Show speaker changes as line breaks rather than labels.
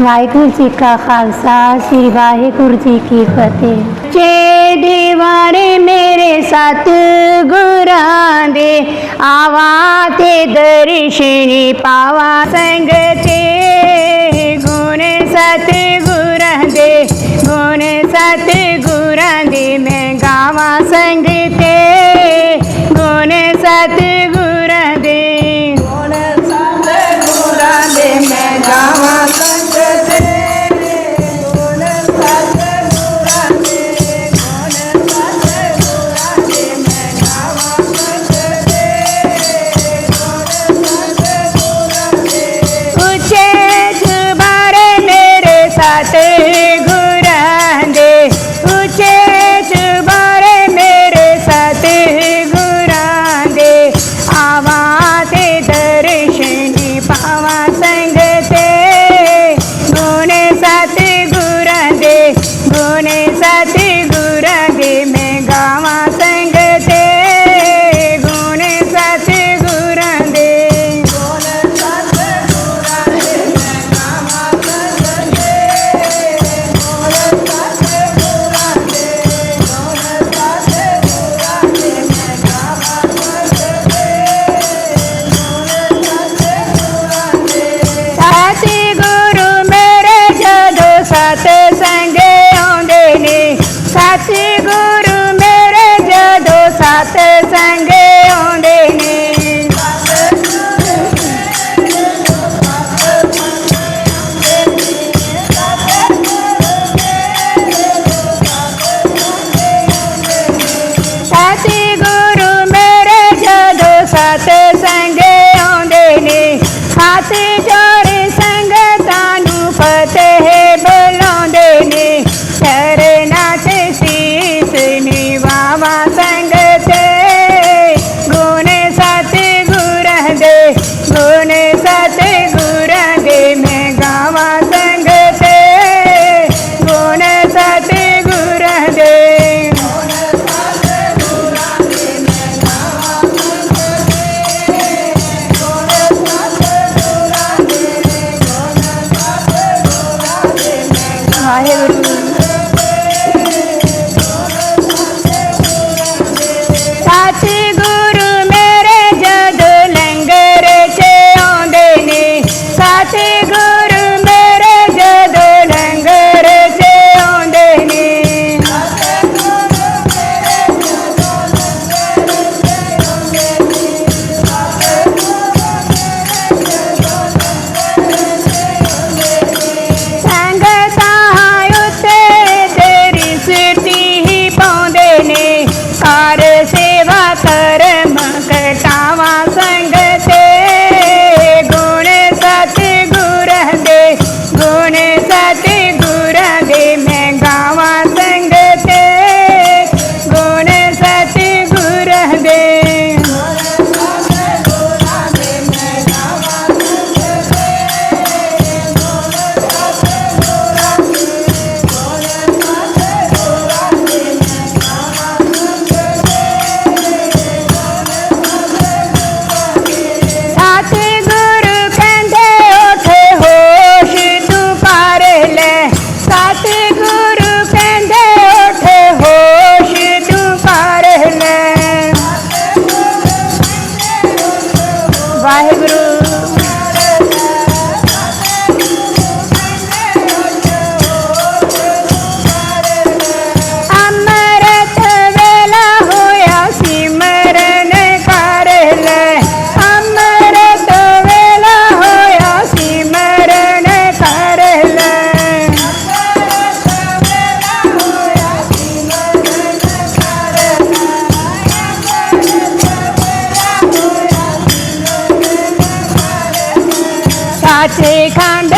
ਵਾਹਿਗੁਰੂ ਜੀ ਕਾ ਖਾਲਸਾ, ਸ੍ਰੀ ਵਾਹਿਗੁਰੂ ਜੀ ਕੀ ਫਤਿਹ। ਚੇ ਦੇਵਾਰੇ ਮੇਰੇ ਸਤ ਗੁਰਾਂ ਦੇ ਆਵਾ ਤੇ ਦਰਸ਼ਨੀ ਪਾਵਾ ਸੰਗਤ ਸਾਚੇ ਗੁਰੂ ਮੇਰੇ ਜਦੋਂ ਸਤ ਸੰਗ ਆਉਂਦੇ ਨੇ। ਸਾਚੇ ਗੁਰੂ ਮੇਰੇ ਜਦੋਂ ਸਤ ਸੰਗ ਆਉਂਦੇ ਨੇ। ਜੋੜੇ ਸੰਗਤਾਂ ਨੂੰ ਫਤਿਹ কাছে খান্ড